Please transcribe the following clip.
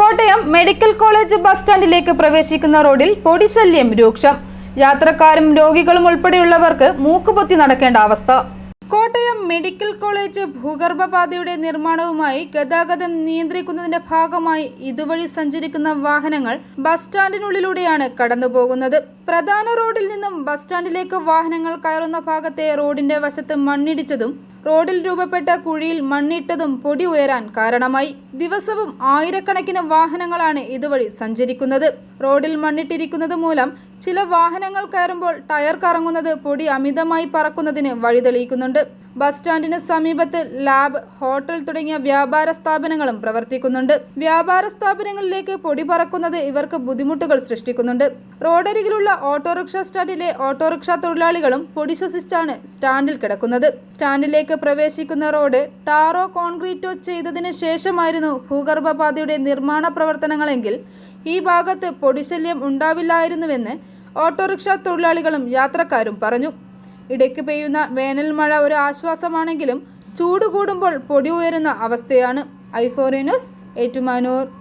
Kottayam medical college bus സ്റ്റാൻഡിലേക്ക് പ്രവേശിക്കുന്ന റോഡിൽ പൊടിശല്യം രൂക്ഷം. യാത്രക്കാരും രോഗികളും ഉൾപ്പെടെയുള്ളവർക്ക് മൂക്കുപൊത്തി നടക്കേണ്ട അവസ്ഥ. കോട്ടയം മെഡിക്കൽ കോളേജ് ഭൂഗർഭപാതയുടെ നിർമ്മാണവുമായി ഗതാഗതം നിയന്ത്രിക്കുന്നതിന്റെ ഭാഗമായി ഇതുവഴി സഞ്ചരിക്കുന്ന വാഹനങ്ങൾ ബസ് സ്റ്റാൻഡിനുള്ളിലൂടെയാണ് കടന്നുപോകുന്നത്. പ്രധാന റോഡിൽ നിന്നും ബസ് സ്റ്റാൻഡിലേക്ക് വാഹനങ്ങൾ കയറുന്ന ഭാഗത്തെ റോഡിന്റെ വശത്ത് മണ്ണിടിച്ചതും റോഡിൽ രൂപപ്പെട്ട കുഴിയിൽ മണ്ണിട്ടതും പൊടി ഉയരാൻ കാരണമായി. ദിവസവും ആയിരക്കണക്കിന് വാഹനങ്ങളാണ് ഇതുവഴി സഞ്ചരിക്കുന്നത്. റോഡിൽ മണ്ണിട്ടിരിക്കുന്നത് മൂലം ചില വാഹനങ്ങൾ കയറുമ്പോൾ ടയർ കറങ്ങുന്നത് പൊടി അമിതമായി പറക്കുന്നതിന് വഴിതെളിയിക്കുന്നുണ്ട്. ബസ് സ്റ്റാൻഡിന് സമീപത്ത് ലാബ് ഹോട്ടൽ തുടങ്ങിയ വ്യാപാര സ്ഥാപനങ്ങളും പ്രവർത്തിക്കുന്നുണ്ട്. വ്യാപാര സ്ഥാപനങ്ങളിലേക്ക് പൊടി പറക്കുന്നത് ഇവർക്ക് ബുദ്ധിമുട്ടുകൾ സൃഷ്ടിക്കുന്നുണ്ട്. റോഡരികിലുള്ള ഓട്ടോറിക്ഷ സ്റ്റാൻഡിലെ ഓട്ടോറിക്ഷ തൊഴിലാളികളും പൊടി ശ്വസിച്ചാണ് സ്റ്റാൻഡിൽ കിടക്കുന്നത്. സ്റ്റാൻഡിലേക്ക് പ്രവേശിക്കുന്ന റോഡ് ടാറോ കോൺക്രീറ്റോ ചെയ്തതിനു ശേഷമായിരുന്നു ഭൂഗർഭപാതയുടെ നിർമ്മാണ പ്രവർത്തനങ്ങളെങ്കിൽ ഈ ഭാഗത്ത് പൊടിശല്യം ഉണ്ടാവില്ലായിരുന്നുവെന്ന് ഓട്ടോറിക്ഷ തൊഴിലാളികളും യാത്രക്കാരും പറഞ്ഞു. ഇടയ്ക്ക് പെയ്യുന്ന വേനൽ മഴ ഒരു ആശ്വാസമാണെങ്കിലും ചൂട് കൂടുമ്പോൾ പൊടി ഉയരുന്ന അവസ്ഥയാണ്. ഐഫോറിനോസ് ഏറ്റുമാനൂർ.